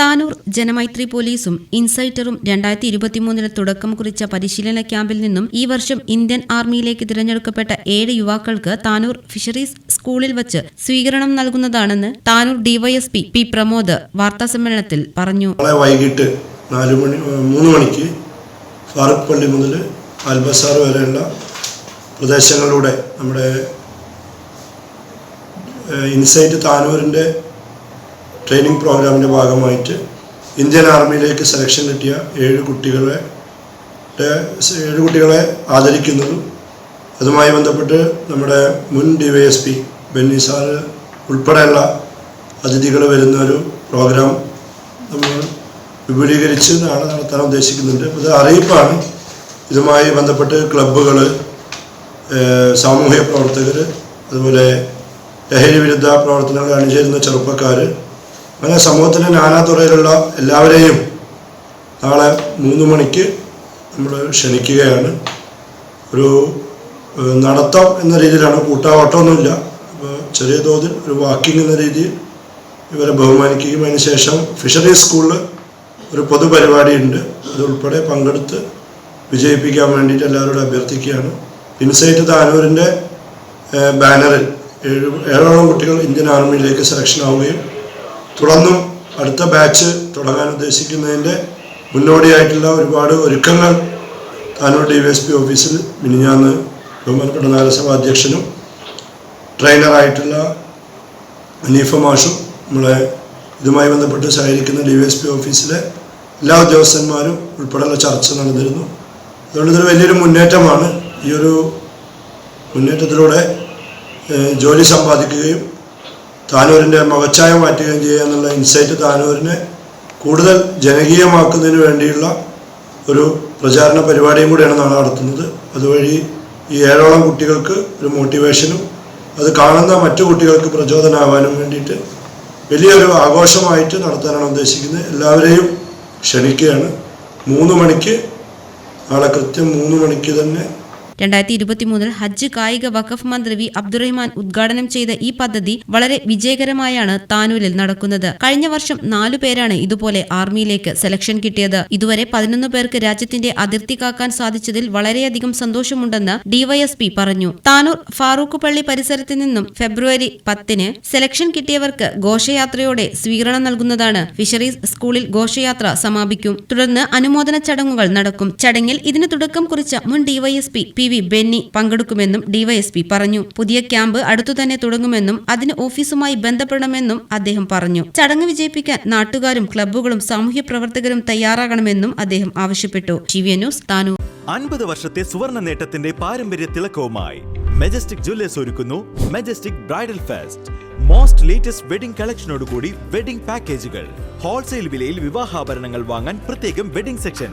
Tanur Janamaithri പോലീസും ഇൻസൈറ്ററും രണ്ടായിരത്തി ഇരുപത്തിമൂന്നിന് തുടക്കം കുറിച്ച പരിശീലന ക്യാമ്പിൽ നിന്നും ഈ വർഷം ഇന്ത്യൻ ആർമിയിലേക്ക് തിരഞ്ഞെടുക്കപ്പെട്ട ഏഴ് യുവാക്കൾക്ക് താനൂർ ഫിഷറീസ് സ്കൂളിൽ വച്ച് സ്വീകരണം നൽകുന്നതാണെന്ന് താനൂർ ഡിവൈഎസ്പി പി പ്രമോദ് വാർത്താ സമ്മേളനത്തിൽ പറഞ്ഞു വൈകിട്ട് മണി മൂന്ന് മണിക്ക് ഫാറൂഖ് പള്ളി മുതൽ അൽബസാർ വരെയുള്ള പ്രദേശങ്ങളിലൂടെ നമ്മുടെ ഇൻസൈറ്റ് താനൂരിന്റെ ട്രെയിനിങ് പ്രോഗ്രാമിന്റെ ഭാഗമായിട്ട് ഇന്ത്യൻ ആർമിയിലേക്ക് സെലക്ഷൻ കിട്ടിയ ഏഴ് കുട്ടികളെ ഏഴ് കുട്ടികളെ ആദരിക്കുന്നതും അതുമായി ബന്ധപ്പെട്ട് നമ്മുടെ മുൻ D Y S P Benny sir ഉൾപ്പെടെയുള്ള അതിഥികൾ വരുന്ന ഒരു പ്രോഗ്രാം നമ്മൾ വിപുലീകരിച്ച് നാളെ നടത്താൻ ഉദ്ദേശിക്കുന്നുണ്ട്. അത് അറിയിപ്പാണ്. ഇതുമായി ബന്ധപ്പെട്ട് ക്ലബ്ബുകൾ സാമൂഹ്യ പ്രവർത്തകർ അതുപോലെ ലഹരി വിരുദ്ധ പ്രവർത്തനങ്ങൾ അണിചേരുന്ന ചെറുപ്പക്കാർ അങ്ങനെ സമൂഹത്തിന്റെ നാനാതുറയിലുള്ള എല്ലാവരെയും നാളെ മൂന്ന് മണിക്ക് നമ്മൾ ക്ഷണിക്കുകയാണ്. ഒരു നടത്തം എന്ന രീതിയിലാണ് കൂട്ടാവട്ടമൊന്നുമില്ല. അപ്പോൾ ചെറിയ തോതിൽ ഒരു വാക്കിംഗ് എന്ന രീതിയിൽ ഇവരെ ബഹുമാനിക്കുകയും അതിനുശേഷം ഫിഷറീസ് സ്കൂളിൽ ഒരു പൊതുപരിപാടിയുണ്ട്. അതുൾപ്പെടെ പങ്കെടുത്ത് വിജയിപ്പിക്കാൻ വേണ്ടിയിട്ട് എല്ലാവരോടും അഭ്യർത്ഥിക്കുകയാണ്. ഇൻസൈറ്റ് താനൂരിന്റെ ബാനറിൽ ഏഴ് ഏഴോളം കുട്ടികൾ ഇന്ത്യൻ ആർമിയിലേക്ക് സെലക്ഷൻ ആവുകയും തുടർന്നും അടുത്ത ബാച്ച് തുടങ്ങാൻ ഉദ്ദേശിക്കുന്നതിന്റെ മുന്നോടിയായിട്ടുള്ള ഒരുപാട് ഒരുക്കങ്ങൾ Tanur D V S P ഓഫീസിൽ മിനിഞ്ഞാന്ന് ബഹുമാനപ്പെട്ട നഗരസഭാ അധ്യക്ഷനും ട്രെയിനറായിട്ടുള്ള അനീഫ മാഷും നമ്മളെ ഇതുമായി ബന്ധപ്പെട്ട് സഹകരിക്കുന്ന ഡി വി എസ് പി ഓഫീസിലെ എല്ലാ ഉദ്യോഗസ്ഥന്മാരും ഉൾപ്പെടെയുള്ള ചർച്ച നടന്നിരുന്നു. അതുകൊണ്ട് ഇതൊരു വലിയൊരു മുന്നേറ്റമാണ്. ഈ ഒരു മുന്നേറ്റത്തിലൂടെ ജോലി സമ്പാദിക്കുകയും താനൂരിന്റെ മകച്ചായ മാറ്റുകയും ചെയ്യുക എന്നുള്ള ഇൻസൈറ്റ് താനൂരിനെ കൂടുതൽ ജനകീയമാക്കുന്നതിന് വേണ്ടിയുള്ള ഒരു പ്രചാരണ പരിപാടിയും കൂടിയാണ് നാളെ നടത്തുന്നത്. അതുവഴി ഈ ഏഴോളം കുട്ടികൾക്ക് ഒരു മോട്ടിവേഷനും അത് കാണുന്ന മറ്റു കുട്ടികൾക്ക് പ്രചോദനമാവാനും വേണ്ടിയിട്ട് വലിയൊരു ആഘോഷമായിട്ട് നടത്താനാണ് ഉദ്ദേശിക്കുന്നത്. എല്ലാവരെയും ക്ഷണിക്കുകയാണ്. മൂന്ന് മണിക്ക് നാളെ കൃത്യം മൂന്ന് മണിക്ക് തന്നെ രണ്ടായിരത്തി ഇരുപത്തിമൂന്നിൽ ഹജ്ജ് കായിക വഖഫ് മന്ത്രി വി അബ്ദുറഹ്മാൻ ഉദ്ഘാടനം ചെയ്ത ഈ പദ്ധതി വളരെ വിജയകരമായാണ് താനൂരിൽ നടക്കുന്നത്. കഴിഞ്ഞ വർഷം നാലു പേരാണ് ഇതുപോലെ ആർമിയിലേക്ക് സെലക്ഷൻ കിട്ടിയത്. ഇതുവരെ പതിനൊന്ന് പേർക്ക് രാജ്യത്തിന്റെ അതിർത്തി കാക്കാൻ സാധിച്ചതിൽ വളരെയധികം സന്തോഷമുണ്ടെന്ന് ഡിവൈഎസ്പി പറഞ്ഞു. താനൂർ ഫാറൂഖ് പള്ളി പരിസരത്ത് നിന്നും ഫെബ്രുവരി പത്തിന് സെലക്ഷൻ കിട്ടിയവർക്ക് ഘോഷയാത്രയോടെ സ്വീകരണം നൽകുന്നതാണ്. ഫിഷറീസ് സ്കൂളിൽ ഘോഷയാത്ര സമാപിക്കും. തുടർന്ന് അനുമോദന ചടങ്ങുകൾ നടക്കും. ചടങ്ങിൽ ഇതിന് തുടക്കം കുറിച്ച മുൻ ഡിവൈഎസ്പി പി വി ബെന്നി പങ്കെടുക്കുമെന്നും ഡിവൈഎസ്പി പറഞ്ഞു. പുതിയ ക്യാമ്പ് അടുത്തു തന്നെ തുടങ്ങുമെന്നും അതിന് ഓഫീസുമായി ബന്ധപ്പെടണമെന്നും അദ്ദേഹം പറഞ്ഞു. ചടങ്ങ് വിജയിപ്പിക്കാൻ നാട്ടുകാരും ക്ലബ്ബുകളും സാമൂഹ്യ പ്രവർത്തകരും തയ്യാറാകണമെന്നും അദ്ദേഹം ആവശ്യപ്പെട്ടു. ന്യൂസ് താനൂർ. അൻപത് വർഷത്തെ സുവർണ നേട്ടത്തിന്റെ പാരമ്പര്യ തിളക്കവുമായി മെജസ്റ്റിക് ജ്വല്ലേഴ്സ് ഒരുക്കുന്നു Majestic bridal fest. Most latest wedding കളക്ഷനോടുകൂടി wedding പാക്കേജുകൾ. ഹോൾസെയിൽ വിലയിൽ വിവാഹാഭരണങ്ങൾ വാങ്ങാൻ പ്രത്യേകം വെഡിംഗ് സെക്ഷൻ.